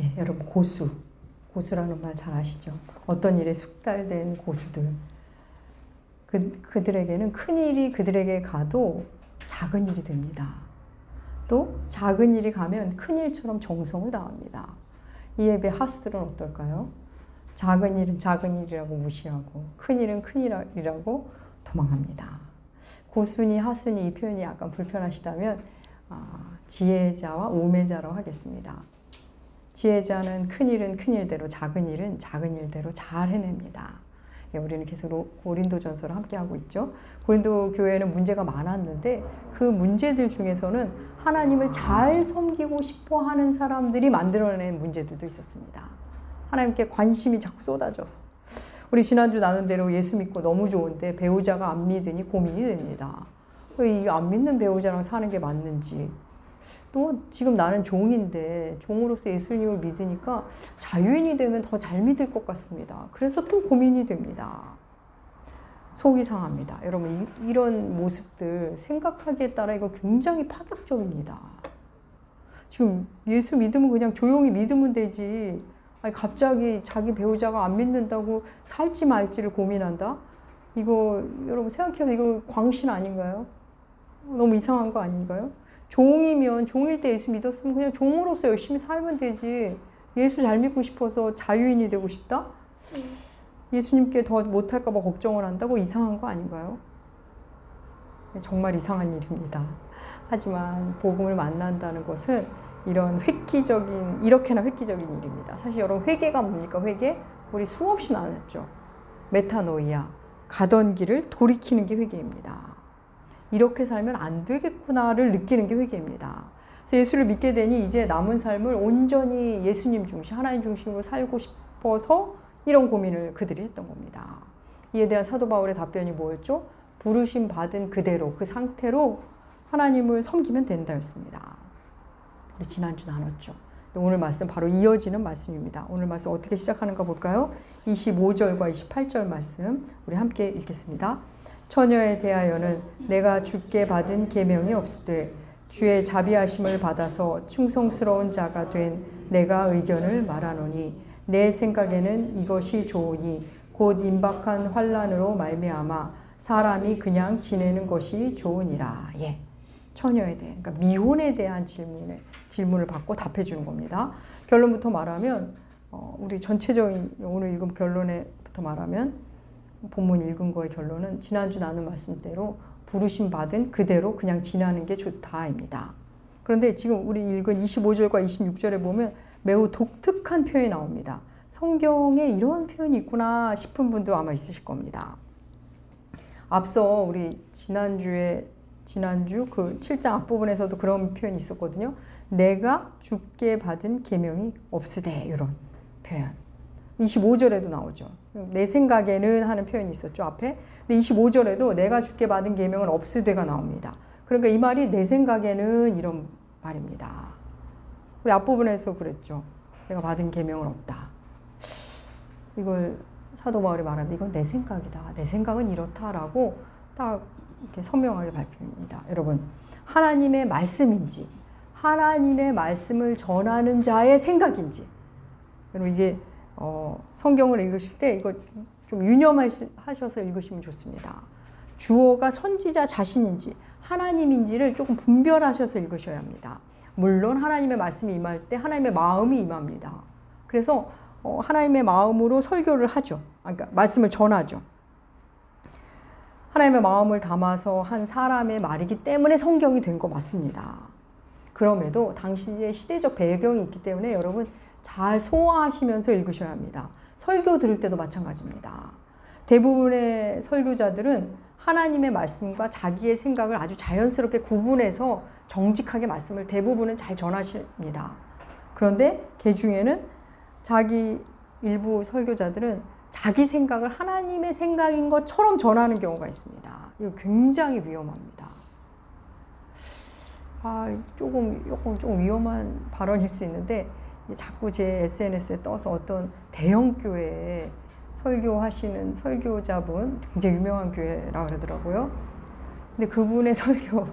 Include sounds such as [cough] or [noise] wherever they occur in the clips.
예, 여러분 고수. 고수라는 말 잘 아시죠? 어떤 일에 숙달된 고수들. 그, 그들에게는 큰 일이 그들에게 가도 작은 일이 됩니다. 또 작은 일이 가면 큰 일처럼 정성을 다합니다. 이 예배 하수들은 어떨까요? 작은 일은 작은 일이라고 무시하고 큰 일은 큰 일이라고 도망합니다. 고순이 하순이 이 표현이 약간 불편하시다면 아, 지혜자와 우매자로 하겠습니다. 지혜자는 큰 일은 큰 일대로 작은 일은 작은 일대로 잘 해냅니다. 예, 우리는 계속 고린도전서를 함께 하고 있죠. 고린도 교회는 문제가 많았는데 그 문제들 중에서는 하나님을 잘 섬기고 싶어 하는 사람들이 만들어낸 문제들도 있었습니다. 하나님께 관심이 자꾸 쏟아져서 우리 지난주 나눈 대로 예수 믿고 너무 좋은데 배우자가 안 믿으니 고민이 됩니다. 이 안 믿는 배우자랑 사는 게 맞는지 또 지금 나는 종인데 종으로서 예수님을 믿으니까 자유인이 되면 더 잘 믿을 것 같습니다. 그래서 또 고민이 됩니다. 속이 상합니다. 여러분 이, 런 모습들 생각하기에 따라 이거 굉장히 파격적입니다. 지금 예수 믿으면 그냥 조용히 믿으면 되지. 아니 갑자기 자기 배우자가 안 믿는다고 살지 말지를 고민한다. 이거 여러분 생각해보면 이거 광신 아닌가요? 너무 이상한 거 아닌가요? 종이면 종일 때 예수 믿었으면 그냥 종으로서 열심히 살면 되지. 예수 잘 믿고 싶어서 자유인이 되고 싶다? 예수님께 더 못할까봐 걱정을 한다고 이상한 거 아닌가요? 정말 이상한 일입니다. 하지만 복음을 만난다는 것은 이런 획기적인 이렇게나 획기적인 일입니다. 사실 여러분 회개가 뭡니까? 회개 우리 수없이 나눴죠. 메타노이아 가던 길을 돌이키는 게 회개입니다. 이렇게 살면 안 되겠구나를 느끼는 게 회개입니다. 그래서 예수를 믿게 되니 이제 남은 삶을 온전히 예수님 중심, 하나님 중심으로 살고 싶어서 이런 고민을 그들이 했던 겁니다. 이에 대한 사도 바울의 답변이 뭐였죠? 부르심 받은 그대로 그 상태로 하나님을 섬기면 된다였습니다. 우리 지난주 나눴죠. 오늘 말씀 바로 이어지는 말씀입니다. 오늘 말씀 어떻게 시작하는가 볼까요? 25절과 28절 말씀 우리 함께 읽겠습니다. 처녀에 대하여는 내가 주께 받은 계명이 없으되 주의 자비하심을 받아서 충성스러운 자가 된 내가 의견을 말하노니 내 생각에는 이것이 좋으니 곧 임박한 환란으로 말미암아 사람이 그냥 지내는 것이 좋으니라. 예. 처녀에 대해, 그러니까 미혼에 대한 질문에 질문을 받고 답해 주는 겁니다. 결론부터 말하면 어, 우리 전체적인 오늘 읽은 결론에부터 말하면 본문 읽은 거의 결론은 지난주 나눈 말씀대로 부르심 받은 그대로 그냥 지나는 게 좋다입니다. 그런데 지금 우리 읽은 25절과 26절에 보면 매우 독특한 표현이 나옵니다. 성경에 이런 표현이 있구나 싶은 분도 아마 있으실 겁니다. 앞서 우리 지난주에 지난주 그 7장 앞부분에서도 그런 표현이 있었거든요. 내가 죽게 받은 계명이 없으되 이런 표현. 25절에도 나오죠. 내 생각에는 하는 표현이 있었죠, 앞에. 근데 25절에도 내가 죽게 받은 계명은 없으되가 나옵니다. 그러니까 이 말이 내 생각에는 이런 말입니다. 우리 앞부분에서 그랬죠. 내가 받은 계명은 없다. 이걸 사도 바울이 말하면 이건 내 생각이다. 내 생각은 이렇다라고 딱 이렇게 선명하게 발표합니다. 여러분, 하나님의 말씀인지 하나님의 말씀을 전하는 자의 생각인지 여러분 이게 어, 성경을 읽으실 때 이거 좀 유념하셔서 읽으시면 좋습니다. 주어가 선지자 자신인지 하나님인지를 조금 분별하셔서 읽으셔야 합니다. 물론 하나님의 말씀이 임할 때 하나님의 마음이 임합니다. 그래서 어, 하나님의 마음으로 설교를 하죠. 아, 그러니까 말씀을 전하죠. 하나님의 마음을 담아서 한 사람의 말이기 때문에 성경이 된 거 맞습니다. 그럼에도 당시의 시대적 배경이 있기 때문에 여러분 잘 소화하시면서 읽으셔야 합니다. 설교 들을 때도 마찬가지입니다. 대부분의 설교자들은 하나님의 말씀과 자기의 생각을 아주 자연스럽게 구분해서 정직하게 말씀을 대부분은 잘 전하십니다. 그런데 개 중에는 자기 일부 설교자들은 자기 생각을 하나님의 생각인 것처럼 전하는 경우가 있습니다. 이거 굉장히 위험합니다. 아, 조금, 조금, 좀 위험한 발언일 수 있는데, 자꾸 제 SNS에 떠서 어떤 대형 교회에 설교하시는 설교자분, 굉장히 유명한 교회라고 그러더라고요. 근데 그분의 [laughs] 설교,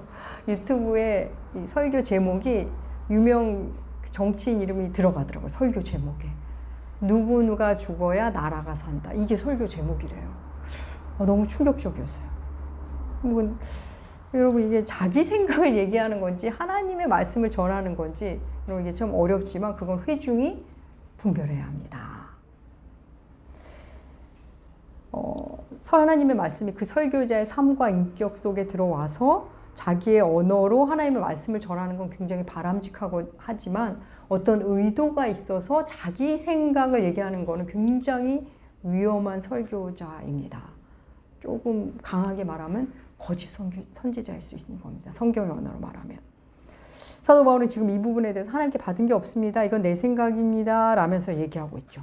유튜브에 설교 제목이 유명 정치인 이름이 들어가더라고요. 설교 제목에. 누구 누가 죽어야 나라가 산다. 이게 설교 제목이래요. 어, 너무 충격적이었어요. 뭐, 여러분 이게 자기 [laughs] 생각을 얘기하는 건지 하나님의 말씀을 전하는 건지 여러분 이게 좀 어렵지만 그건 회중이 분별해야 합니다. 어, 하나님의 말씀이 그 설교자의 삶과 인격 속에 들어와서 자기의 언어로 하나님의 말씀을 전하는 건 굉장히 바람직하고 하지만 어떤 의도가 있어서 자기 생각을 얘기하는 거는 굉장히 위험한 설교자입니다. 조금 강하게 말하면 거짓 선지자일 수 있는 겁니다. 성경의 언어로 말하면. 사도 바울은 지금 이 부분에 대해서 하나님께 받은 게 없습니다. 이건 내 생각입니다. 라면서 얘기하고 있죠.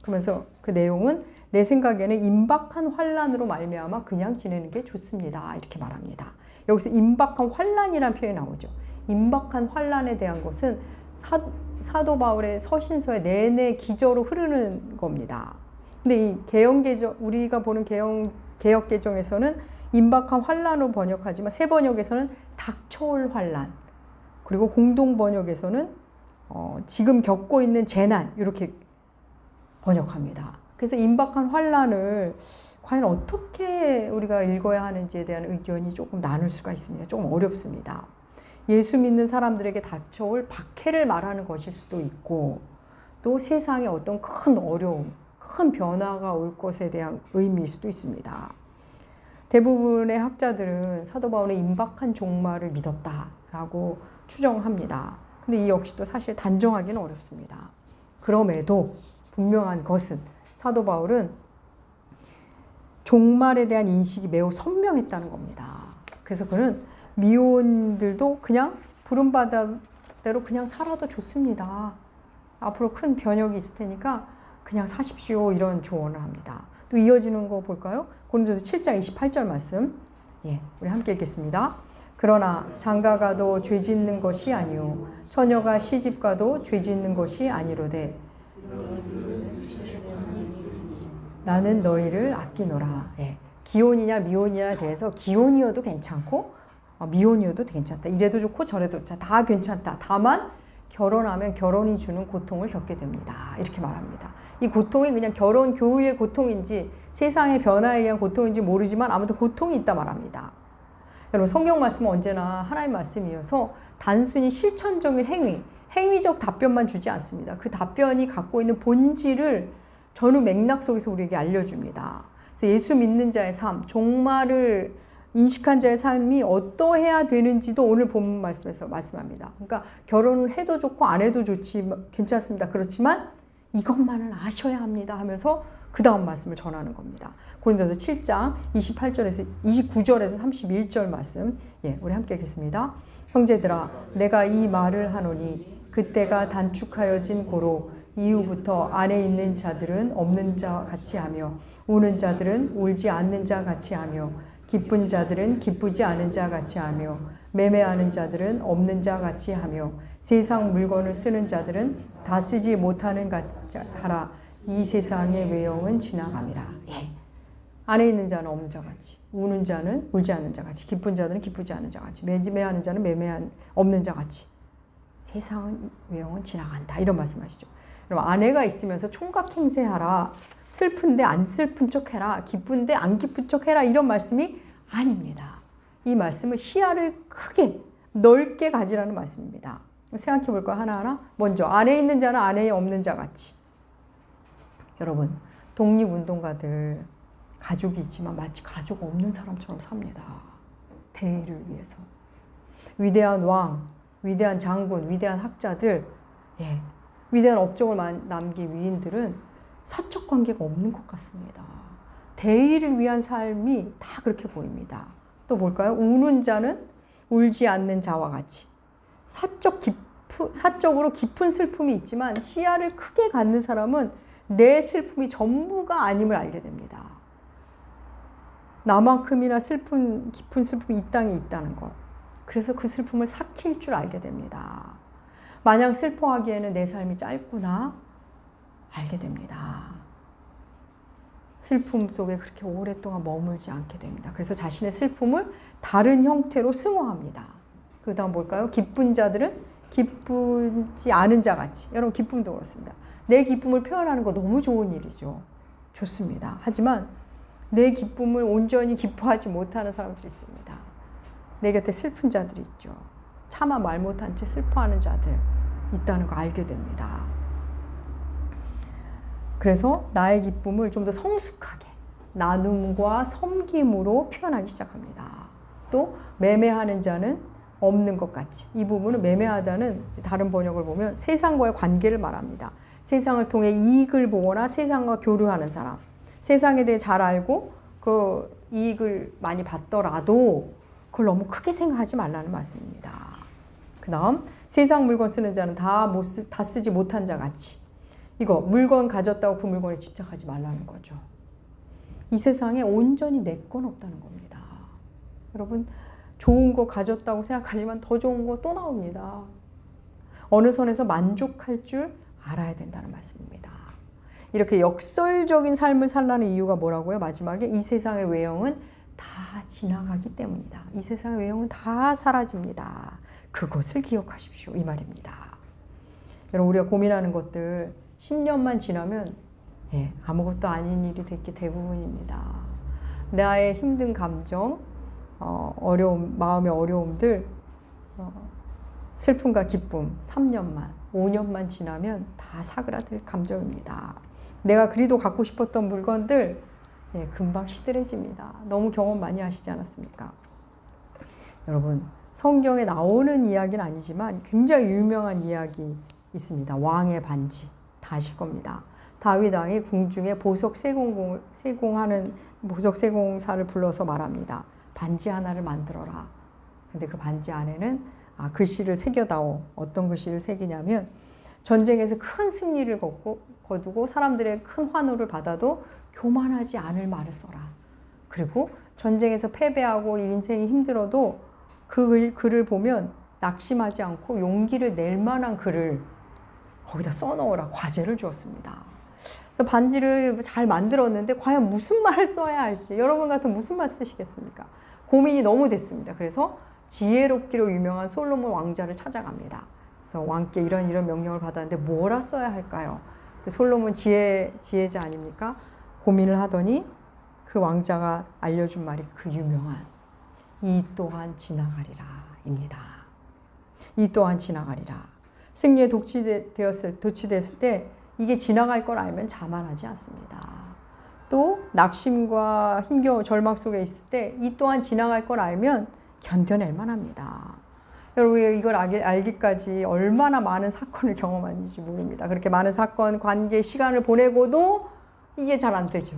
그러면서 그 내용은 내 생각에는 임박한 환란으로 말미암아 그냥 지내는 게 좋습니다. 이렇게 말합니다. 여기서 임박한 환란이라는 표현이 나오죠. 임박한 환란에 대한 것은 사, 사도 바울의 서신서의 내내 기저로 흐르는 겁니다. 근데 이 개영 개정 우리가 보는 개영 개혁 개정에서는 임박한 환란으로 번역하지만 새 번역에서는 닥쳐올 환란 그리고 공동 번역에서는 어, 지금 겪고 있는 재난 이렇게 번역합니다. 그래서 임박한 환란을 과연 어떻게 우리가 읽어야 하는지에 대한 의견이 조금 나눌 수가 있습니다. 조금 어렵습니다. 예수 믿는 사람들에게 닥쳐올 박해를 말하는 것일 수도 있고 또 세상에 어떤 큰 어려움, 큰 변화가 올 것에 대한 의미일 수도 있습니다. 대부분의 학자들은 사도 바울의 임박한 종말을 믿었다라고 추정합니다. 근데 이 역시도 사실 단정하기는 어렵습니다. 그럼에도 분명한 것은 사도 바울은 종말에 대한 인식이 매우 선명했다는 겁니다. 그래서 그는 미혼들도 그냥 부름받아대로 그냥 살아도 좋습니다. 앞으로 큰 변혁이 있을 테니까 그냥 사십시오 이런 조언을 합니다. 또 이어지는 거 볼까요? 고린도서 7장 28절 말씀. 예, 우리 함께 읽겠습니다. 그러나 장가가도 죄 짓는 것이 아니요 처녀가 시집가도 죄 짓는 것이 아니로되 나는 너희를 아끼노라. 예. 기혼이냐 미혼이냐에 대해서 기혼이어도 괜찮고 어, 미혼이어도 괜찮다. 이래도 좋고 저래도 좋다. 다 괜찮다. 다만 결혼하면 결혼이 주는 고통을 겪게 됩니다. 이렇게 말합니다. 이 고통이 그냥 결혼 교우의 고통인지 세상의 변화에 의한 고통인지 모르지만 아무튼 고통이 있다 말합니다. 여러분 성경 말씀은 언제나 하나님 말씀이어서 단순히 실천적인 행위, 행위적 답변만 주지 않습니다. 그 답변이 갖고 있는 본질을 전후 맥락 속에서 우리에게 알려줍니다. 그래서 예수 믿는 자의 삶, 종말을 인식한 자의 삶이 어떠해야 되는지도 오늘 본 말씀에서 말씀합니다. 그러니까 결혼을 해도 좋고 안 해도 좋지 괜찮습니다. 그렇지만 이것만은 아셔야 합니다 하면서 그 다음 말씀을 전하는 겁니다. 고린도서 7장 28절에서 29절에서 31절 말씀. 예, 우리 함께 읽겠습니다. 형제들아 내가 이 말을 하노니 그때가 단축하여진 고로 이후부터 안에 있는 자들은 없는 자 같이 하며 우는 자들은 울지 않는 자 같이 하며 기쁜 자들은 기쁘지 않은 자 같이 하며 매매하는 자들은 없는 자 같이 하며 세상 물건을 쓰는 자들은 다 쓰지 못하는 같이 하라 이 세상의 외형은 지나감이라 예. 안에 있는 자는 없는 자 같이 우는 자는 울지 않는 자 같이 기쁜 자들은 기쁘지 않은 자 같이 매매하는 자는 매매한 없는 자 같이 세상은 외형은 지나간다 이런 말씀하시죠. 그럼 아내가 있으면서 총각 행세하라 슬픈데 안 슬픈 척 해라. 기쁜데 안 기쁜 척 해라. 이런 말씀이 아닙니다. 이 말씀은 시야를 크게 넓게 가지라는 말씀입니다. 생각해 볼까 하나하나? 먼저 안에 있는 자는 안에 없는 자 같이. 여러분, 독립운동가들 가족이 있지만 마치 가족 없는 사람처럼 삽니다. 대의를 위해서. 위대한 왕, 위대한 장군, 위대한 학자들, 예, 위대한 업적을 남긴 위인들은 사적 관계가 없는 것 같습니다. 대의를 위한 삶이 다 그렇게 보입니다. 또 볼까요? 우는 자는 울지 않는 자와 같이 사적 깊은 사적으로 깊은 슬픔이 있지만 시야를 크게 갖는 사람은 내 슬픔이 전부가 아님을 알게 됩니다. 나만큼이나 슬픈 깊은 슬픔이 이 땅에 있다는 것. 그래서 그 슬픔을 삭힐 줄 알게 됩니다. 마냥 슬퍼하기에는 내 삶이 짧구나. 알게 됩니다. 슬픔 속에 그렇게 오랫동안 머물지 않게 됩니다. 그래서 자신의 슬픔을 다른 형태로 승화합니다. 그 다음 뭘까요? 기쁜 자들은 기쁘지 않은 자 같이 여러분 기쁨도 그렇습니다. 내 기쁨을 표현하는 거 너무 좋은 일이죠. 좋습니다. 하지만 내 기쁨을 온전히 기뻐하지 못하는 사람들이 있습니다. 내 곁에 슬픈 자들이 있죠. 차마 말 못한 채 슬퍼하는 자들 있다는 거 알게 됩니다. 그래서 나의 기쁨을 좀 더 성숙하게 나눔과 섬김으로 표현하기 시작합니다. 또 매매하는 자는 없는 것 같이 이 부분은 매매하다는 다른 번역을 보면 세상과의 관계를 말합니다. 세상을 통해 이익을 보거나 세상과 교류하는 사람, 세상에 대해 잘 알고 그 이익을 많이 받더라도 그걸 너무 크게 생각하지 말라는 말씀입니다. 그 다음 세상 물건 쓰는 자는 다못 다 쓰지 못한 자 같이 이거 물건 가졌다고 그 물건에 집착하지 말라는 거죠. 이 세상에 온전히 내 건 없다는 겁니다. 여러분 좋은 거 가졌다고 생각하지만 더 좋은 거 또 나옵니다. 어느 선에서 만족할 줄 알아야 된다는 말씀입니다. 이렇게 역설적인 삶을 살라는 이유가 뭐라고요? 마지막에 이 세상의 외형은 다 지나가기 때문이다. 이 세상의 외형은 다 사라집니다. 그것을 기억하십시오. 이 말입니다. 여러분 우리가 고민하는 것들 10년만 지나면 예, 아무것도 아닌 일이 됐기 대부분입니다. 나의 힘든 감정, 어, 어려움, 마음의 어려움들, 어, 슬픔과 기쁨 3년만, 5년만 지나면 다 사그라들 감정입니다. 내가 그리도 갖고 싶었던 물건들 예, 금방 시들해집니다. 너무 경험 많이 하시지 않았습니까? 여러분 성경에 나오는 이야기는 아니지만 굉장히 유명한 이야기 있습니다. 왕의 반지 다 아실 겁니다. 다윗 왕이 궁중에 보석 세공 세공하는 보석 세공사를 불러서 말합니다. 반지 하나를 만들어라. 근데 그 반지 안에는 아, 글씨를 새겨다오. 어떤 글씨를 새기냐면 전쟁에서 큰 승리를 거고, 거두고 사람들의 큰 환호를 받아도 교만하지 않을 말을 써라. 그리고 전쟁에서 패배하고 인생이 힘들어도 그 글, 글을 보면 낙심하지 않고 용기를 낼 만한 글을 거기다 써넣으라 과제를 주었습니다. 그래서 반지를 잘 만들었는데 과연 무슨 말을 써야 할지 여러분 같은 무슨 말 쓰시겠습니까? 고민이 너무 됐습니다. 그래서 지혜롭기로 유명한 솔로몬 왕자를 찾아갑니다. 그래서 왕께 이런 이런 명령을 받았는데 뭐라 써야 할까요? 솔로몬 지혜 지혜자 아닙니까? 고민을 하더니 그 왕자가 알려준 말이 그 유명한 이 또한 지나가리라입니다. 이 또한 지나가리라. 승리에 도취되었을 도취됐을 때 이게 지나갈 걸 알면 자만하지 않습니다. 또 낙심과 힘겨운 절망 속에 있을 때 이 또한 지나갈 걸 알면 견뎌낼 만합니다. 여러분 이걸 알기 까지 얼마나 많은 사건을 경험하는지 모릅니다. 그렇게 많은 사건, 관계, 시간을 보내고도 이게 잘 안 되죠.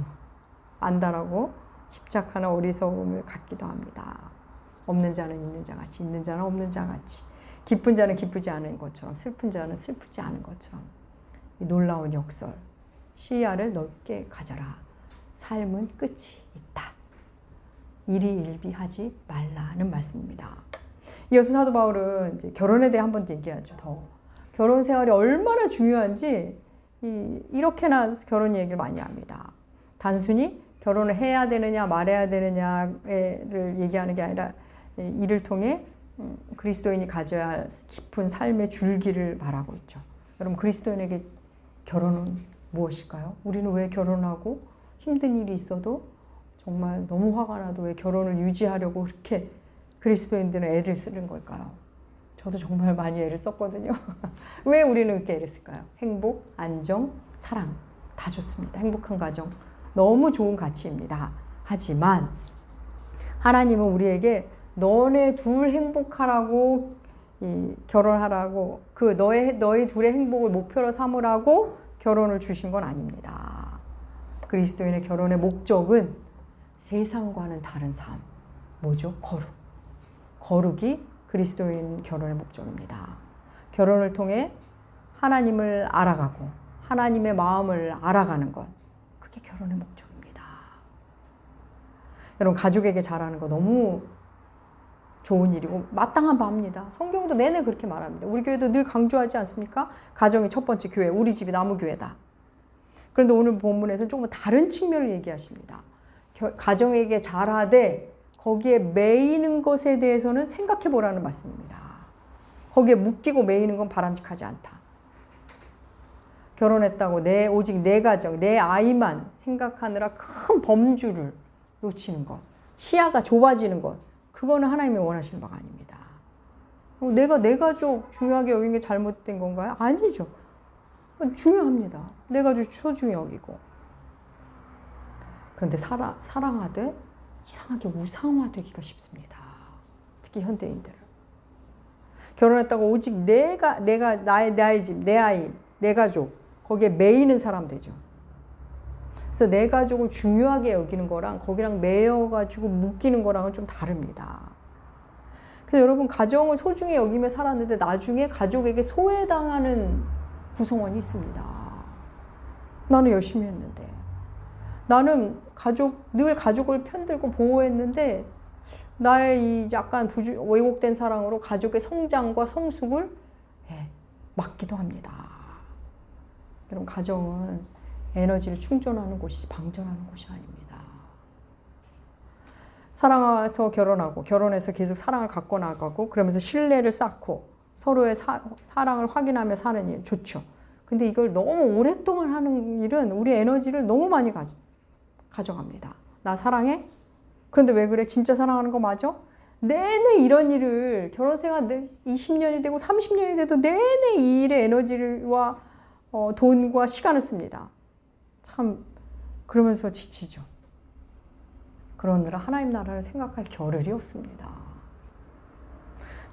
안다라고 집착하는 어리석음을 갖기도 합니다. 없는 자는 있는 자 같이, 있는 자는 없는 자 같이, 기쁜 자는 기쁘지 않은 것처럼, 슬픈 자는 슬프지 않은 것처럼. 이 놀라운 역설. 시야를 넓게 가져라. 삶은 끝이. 일이 일비하지 말라는 말씀입니다. 이어서 사도 바울은 결혼에 대해 한 번 얘기하죠. 더 결혼 생활이 얼마나 중요한지 이, 이렇게나 결혼 얘기를 많이 합니다. 단순히 결혼을 해야 되느냐 말해야 되느냐를 얘기하는 게 아니라 이를 통해 음, 그리스도인이 가져야 할 깊은 삶의 줄기를 말하고 있죠. 여러분 그리스도인에게 결혼은 무엇일까요? 우리는 왜 결혼하고 힘든 일이 있어도 정말 너무 화가 나도 왜 결혼을 유지하려고 그렇게 그리스도인들은 애를 쓰는 걸까요? 저도 정말 많이 애를 썼거든요. [laughs] 왜 우리는 그렇게 애를 쓸까요? 행복, 안정, 사랑 다 좋습니다. 행복한 가정 너무 좋은 가치입니다. 하지만 하나님은 우리에게 너네 둘 행복하라고 이 결혼하라고 그 너의 너희 둘의 행복을 목표로 삼으라고 결혼을 주신 건 아닙니다. 그리스도인의 결혼의 목적은 세상과는 다른 삶. 뭐죠? 거룩. 거룩이 그리스도인 결혼의 목적입니다. 결혼을 통해 하나님을 알아가고 하나님의 마음을 알아가는 것. 그게 결혼의 목적입니다. 여러분 가족에게 잘하는 거 너무 좋은 일이고 마땅한 바입니다. 성경도 내내 그렇게 말합니다. 우리 교회도 늘 강조하지 않습니까? 가정이 첫 번째 교회, 우리 집이 나무 교회다. 그런데 오늘 본문에서는 조금 다른 측면을 얘기하십니다. 가정에게 잘하되 거기에 매이는 것에 대해서는 생각해 보라는 말씀입니다. 거기에 묶이고 매이는 건 바람직하지 않다. 결혼했다고 내 오직 내 가정, 내 아이만 생각하느라 큰 범주를 놓치는 것, 시야가 좁아지는 것, 그거는 하나님이 원하시는 바가 아닙니다. 어, 내가 내 가족 중요하게 여긴 게 잘못된 건가요? 아니죠. 중요합니다. 내 가족 소중히 여기고. 그런데 사랑, 사랑하되 이상하게 우상화되기가 쉽습니다. 특히 현대인들은. 결혼했다고 오직 내가, 내가, 나의, 나의 집, 내 아이, 내 가족, 거기에 매이는 사람 되죠. 그래서 내 가족을 중요하게 여기는 거랑 거기랑 매여가지고 묶이는 거랑은 좀 다릅니다. 그래서 여러분 가정을 소중히 여기며 살았는데 나중에 가족에게 소외당하는 구성원이 있습니다. 나는 열심히 했는데 나는 가족 늘 가족을 편들고 보호했는데 나의 이 약간 부주, 왜곡된 사랑으로 가족의 성장과 성숙을 예, 막기도 합니다. 여러분 가정은 에너지를 충전하는 곳이지 방전하는 곳이 아닙니다. 사랑해서 결혼하고 결혼해서 계속 사랑을 갖고 나가고 그러면서 신뢰를 쌓고 서로의 사, 사랑을 확인하며 사는 일 좋죠. 근데 이걸 너무 오랫동안 하는 일은 우리 에너지를 너무 많이 가, 가져갑니다. 나 사랑해? 그런데 왜 그래? 진짜 사랑하는 거 맞아? 내내 이런 일을 결혼 생활 20년이 되고 30년이 돼도 내내 이 일에 에너지와 어, 돈과 시간을 씁니다. 참 그러면서 지치죠. 그러느라 하나님 나라를 생각할 겨를이 없습니다.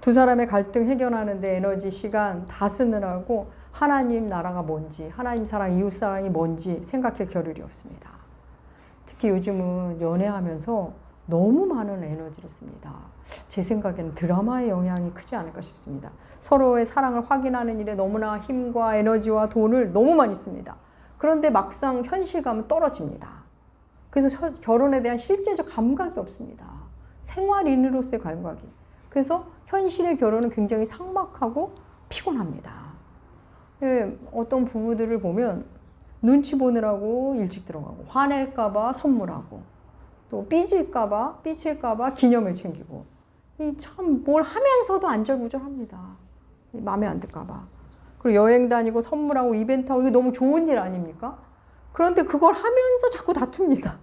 두 사람의 갈등 해결하는데 에너지, 시간 다 쓰느라고 하나님 나라가 뭔지, 하나님 사랑, 이웃 사랑이 뭔지 생각할 겨를이 없습니다. 특히 요즘은 연애하면서 너무 많은 에너지를 씁니다. 제 생각에는 드라마의 영향이 크지 않을까 싶습니다. 서로의 사랑을 확인하는 일에 너무나 힘과 에너지와 돈을 너무 많이 씁니다. 그런데 막상 현실감은 떨어집니다. 그래서 결혼에 대한 실제적 감각이 없습니다. 생활인으로서의 감각이. 그래서 현실의 결혼은 굉장히 삭막하고 피곤합니다. 예, 어떤 부부들을 보면 눈치 보느라고 일찍 들어가고 화낼까봐 선물하고 또 삐질까봐 삐칠까봐 기념을 챙기고 참 뭘 하면서도 안절부절합니다. 마음에 안 들까봐. 그리고 여행 다니고 선물하고 이벤트 하고 이게 너무 좋은 일 아닙니까? 그런데 그걸 하면서 자꾸 다툽니다.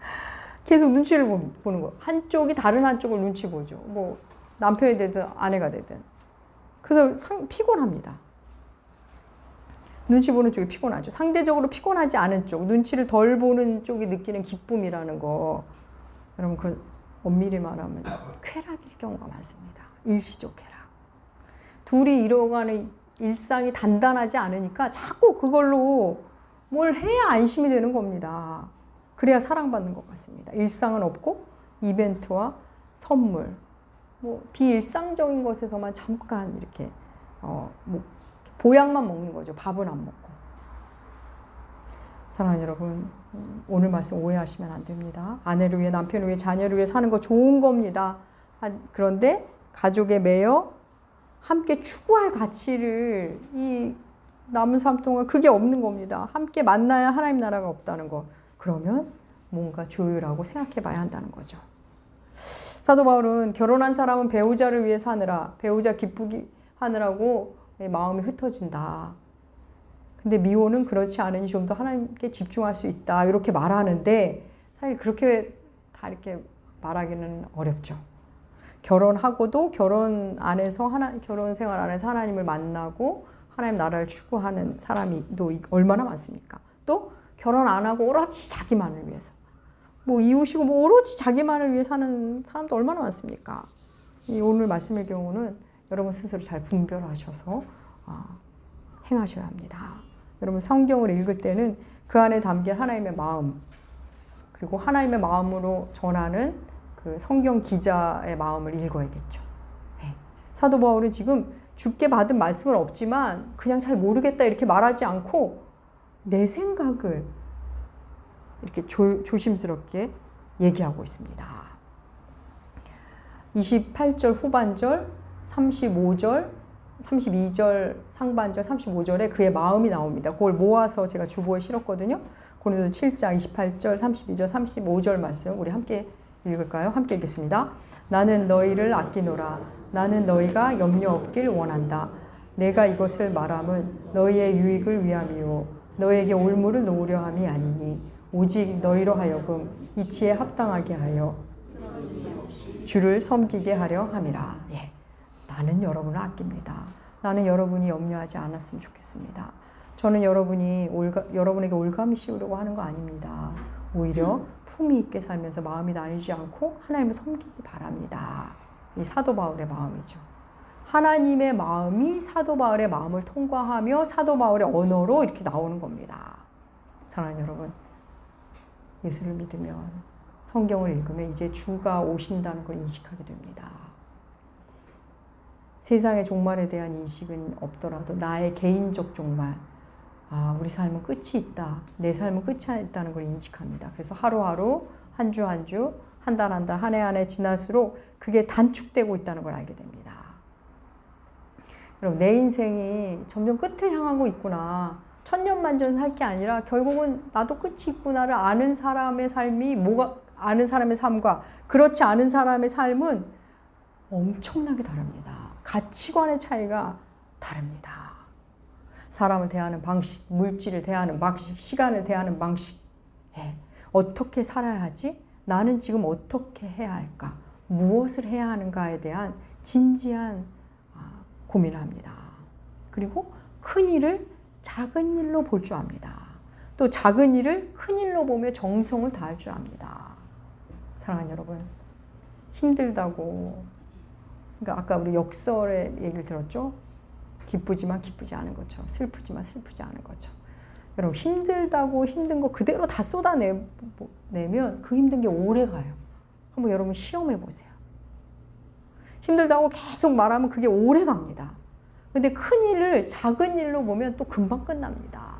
[laughs] 계속 눈치를 보는 거. 한쪽이 다른 한쪽을 눈치 보죠. 뭐 남편이 되든 아내가 되든. 그래서 상, 피곤합니다. 눈치 보는 쪽이 피곤하죠. 상대적으로 피곤하지 않은 쪽, 눈치를 덜 보는 쪽이 느끼는 기쁨이라는 거. 여러분 그 엄밀히 말하면 쾌락일 경우가 많습니다. 일시적 쾌락. 둘이 이뤄가는 일상이 단단하지 않으니까 자꾸 그걸로 뭘 해야 안심이 되는 겁니다. 그래야 사랑받는 것 같습니다. 일상은 없고 이벤트와 선물, 뭐 비일상적인 것에서만 잠깐 이렇게 어, 뭐 보약만 먹는 거죠. 밥은 안 먹고. 사랑하는 여러분, 오늘 말씀 오해하시면 안 됩니다. 아내를 위해, 남편을 위해, 자녀를 위해 사는 거 좋은 겁니다. 그런데 가족에 매여 함께 추구할 가치를 이 남은 삶 동안 그게 없는 겁니다. 함께 만나야 하나님 나라가 없다는 거. 그러면 뭔가 조율하고 생각해 봐야 한다는 거죠. 사도 바울은 결혼한 사람은 배우자를 위해 사느라, 배우자 기쁘게 하느라고 마음이 흩어진다. 근데 미혼은 그렇지 않으니 좀 더 하나님께 집중할 수 있다. 이렇게 말하는데 사실 그렇게 다 이렇게 말하기는 어렵죠. 결혼하고도 결혼 안에서 하나 결혼 생활 안에서 하나님을 만나고 하나님 나라를 추구하는 사람이 또 얼마나 많습니까? 또 결혼 안 하고 오로지 자기만을 위해서 뭐 이웃이고 뭐 오로지 자기만을 위해 사는 사람도 얼마나 많습니까? 이 오늘 말씀의 경우는 여러분 스스로 잘 분별하셔서 어, 행하셔야 합니다. 여러분 성경을 읽을 때는 그 안에 담긴 하나님의 마음 그리고 하나님의 마음으로 전하는 그 성경 기자의 마음을 읽어야겠죠. 네. 사도 바울은 지금 죽게 받은 말씀은 없지만 그냥 잘 모르겠다 이렇게 말하지 않고 내 생각을 이렇게 조, 조심스럽게 얘기하고 있습니다. 28절 후반절, 35절, 32절 상반절, 35절에 그의 마음이 나옵니다. 그걸 모아서 제가 주보에 실었거든요. 고린도 7장 28절, 32절, 35절 말씀 우리 함께 읽을까요? 함께 읽겠습니다. 나는 너희를 아끼노라. 나는 너희가 염려 없길 원한다. 내가 이것을 말함은 너희의 유익을 위함이요 너에게 올무를 놓으려 함이 아니니 오직 너희로 하여금 이치에 합당하게 하여 주를 섬기게 하려 함이라. 예. 나는 여러분을 아낍니다. 나는 여러분이 염려하지 않았으면 좋겠습니다. 저는 여러분이 올가, 여러분에게 올감이 씌우려고 하는 거 아닙니다. 오히려 품위 있게 살면서 마음이 나뉘지 않고 하나님을 섬기기 바랍니다. 이 사도 바울의 마음이죠. 하나님의 마음이 사도 바울의 마음을 통과하며 사도 바울의 언어로 이렇게 나오는 겁니다. 사랑하는 여러분, 예수를 믿으면 성경을 읽으면 이제 주가 오신다는 걸 인식하게 됩니다. 세상의 종말에 대한 인식은 없더라도 나의 개인적 종말, 아, 우리 삶은 끝이 있다. 내 삶은 끝이 있다는 걸 인식합니다. 그래서 하루하루, 한 주 한 주, 한 달 한 달, 한 해 한 해 지날수록 그게 단축되고 있다는 걸 알게 됩니다. 여러분, 내 인생이 점점 끝을 향하고 있구나. 천년만년 살 게 아니라 결국은 나도 끝이 있구나를 아는 사람의 삶이 뭐가 아는 사람의 삶과 그렇지 않은 사람의 삶은 엄청나게 다릅니다. 가치관의 차이가 다릅니다. 사람을 대하는 방식, 물질을 대하는 방식, 시간을 대하는 방식. 예. 어떻게 살아야 하지? 나는 지금 어떻게 해야 할까? 무엇을 해야 하는가에 대한 진지한 아, 고민을 합니다. 그리고 큰 일을 작은 일로 볼 줄 압니다. 또 작은 일을 큰 일로 보며 정성을 다할 줄 압니다. 사랑하는 여러분, 힘들다고. 그러니까 아까 우리 역설의 얘기를 들었죠? 기쁘지만 기쁘지 않은 것처럼, 슬프지만 슬프지 않은 것처럼. 여러분, 힘들다고 힘든 거 그대로 다 쏟아내면 그 힘든 게 오래 가요. 한번 여러분 시험해 보세요. 힘들다고 계속 말하면 그게 오래 갑니다. 근데 큰 일을 작은 일로 보면 또 금방 끝납니다.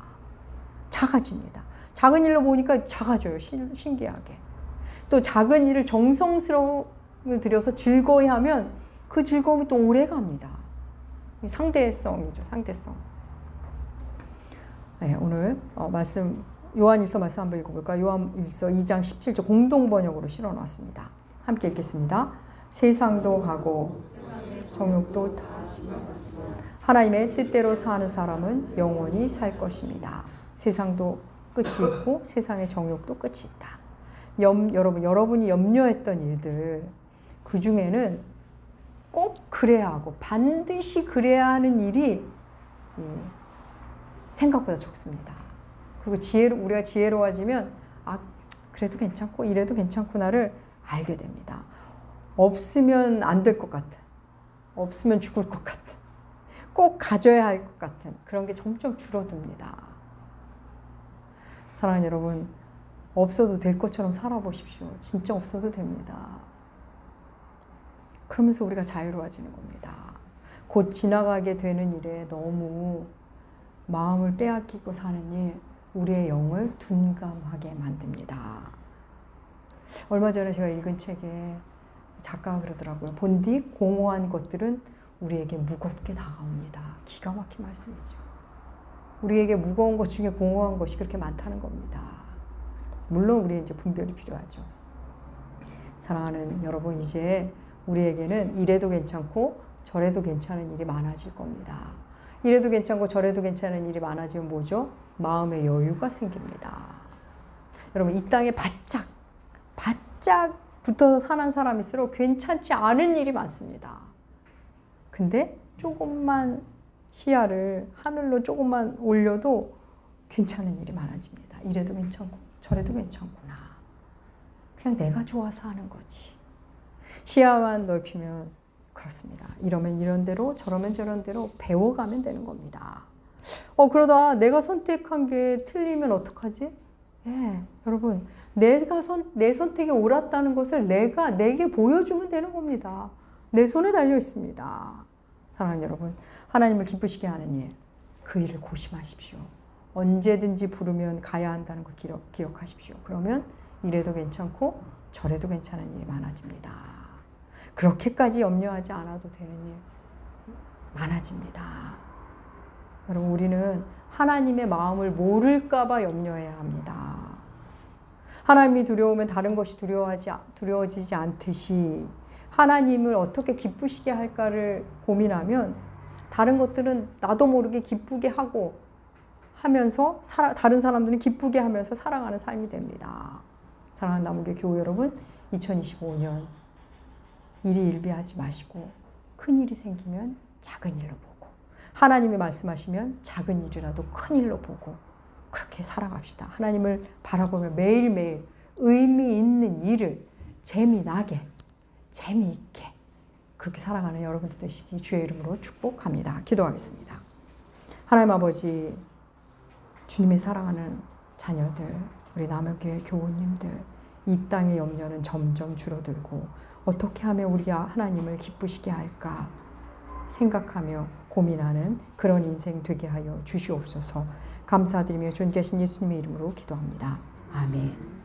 작아집니다. 작은 일로 보니까 작아져요. 신, 신기하게. 또 작은 일을 정성스러움을 들여서 즐거이 하면 그 즐거움이 또 오래 갑니다. 상대성이죠. 상대성. 네, 오늘 어, 말씀 요한일서 말씀 한번 읽어볼까? 요한일서 2장 17절 공동 번역으로 실어놨습니다. 함께 읽겠습니다. 세상도 가고 정욕도 다 하나님의 뜻대로 사는 사람은 영원히 살 것입니다. 세상도 끝이 있고 세상의 정욕도 끝이 있다. 염, 여러분 여러분이 염려했던 일들 그 중에는 꼭 그래야 하고 반드시 그래야 하는 일이 생각보다 적습니다. 그리고 지혜로 우리가 지혜로워지면 아 그래도 괜찮고 이래도 괜찮구나를 알게 됩니다. 없으면 안 될 것 같은, 없으면 죽을 것 같은, 꼭 가져야 할 것 같은 그런 게 점점 줄어듭니다. 사랑하는 여러분, 없어도 될 것처럼 살아보십시오. 진짜 없어도 됩니다. 그러면서 우리가 자유로워지는 겁니다. 곧 지나가게 되는 일에 너무 마음을 빼앗기고 사는 일, 우리의 영을 둔감하게 만듭니다. 얼마 전에 제가 읽은 책에 작가가 그러더라고요. 본디 공허한 것들은 우리에게 무겁게 다가옵니다. 기가 막힌 말씀이죠. 우리에게 무거운 것 중에 공허한 것이 그렇게 많다는 겁니다. 물론 우리 이제 분별이 필요하죠. 사랑하는 여러분, 이제 우리에게는 이래도 괜찮고 저래도 괜찮은 일이 많아질 겁니다. 이래도 괜찮고 저래도 괜찮은 일이 많아지면 뭐죠? 마음의 여유가 생깁니다. 여러분, 이 땅에 바짝, 바짝 붙어서 사는 사람일수록 괜찮지 않은 일이 많습니다. 근데 조금만 시야를 하늘로 조금만 올려도 괜찮은 일이 많아집니다. 이래도 괜찮고 저래도 괜찮구나. 그냥 내가 좋아서 하는 거지. 시야만 넓히면 그렇습니다. 이러면 이런 대로 저러면 저런 대로 배워가면 되는 겁니다. 어 그러다 내가 선택한 게 틀리면 어떡하지? 예, 여러분 내가 선, 내 선택이 옳았다는 것을 내가 내게 보여주면 되는 겁니다. 내 손에 달려 있습니다. 사랑하는 여러분, 하나님을 기쁘시게 하는 일, 그 일을 고심하십시오. 언제든지 부르면 가야 한다는 거 기억, 기억하십시오. 그러면 이래도 괜찮고 저래도 괜찮은 일이 많아집니다. 그렇게까지 염려하지 않아도 되는 일 많아집니다. 여러분, 우리는 하나님의 마음을 모를까봐 염려해야 합니다. 하나님이 두려우면 다른 것이 두려워하지, 두려워지지 않듯이 하나님을 어떻게 기쁘시게 할까를 고민하면 다른 것들은 나도 모르게 기쁘게 하고 하면서 살아, 다른 사람들은 기쁘게 하면서 살아가는 삶이 됩니다. 사랑하는 나무교 교회 여러분, 2025년 일이 일비하지 마시고 큰 일이 생기면 작은 일로 보고 하나님이 말씀하시면 작은 일이라도 큰 일로 보고 그렇게 살아갑시다. 하나님을 바라보며 매일매일 의미 있는 일을 재미나게 재미있게 그렇게 살아가는 여러분들 되시기 주의 이름으로 축복합니다. 기도하겠습니다. 하나님 아버지 주님이 사랑하는 자녀들 우리 남을교회 교우님들 이 땅의 염려는 점점 줄어들고 어떻게 하면 우리 하나님을 기쁘시게 할까 생각하며 고민하는 그런 인생 되게 하여 주시옵소서 감사드리며 존귀하신 예수님의 이름으로 기도합니다. 아멘.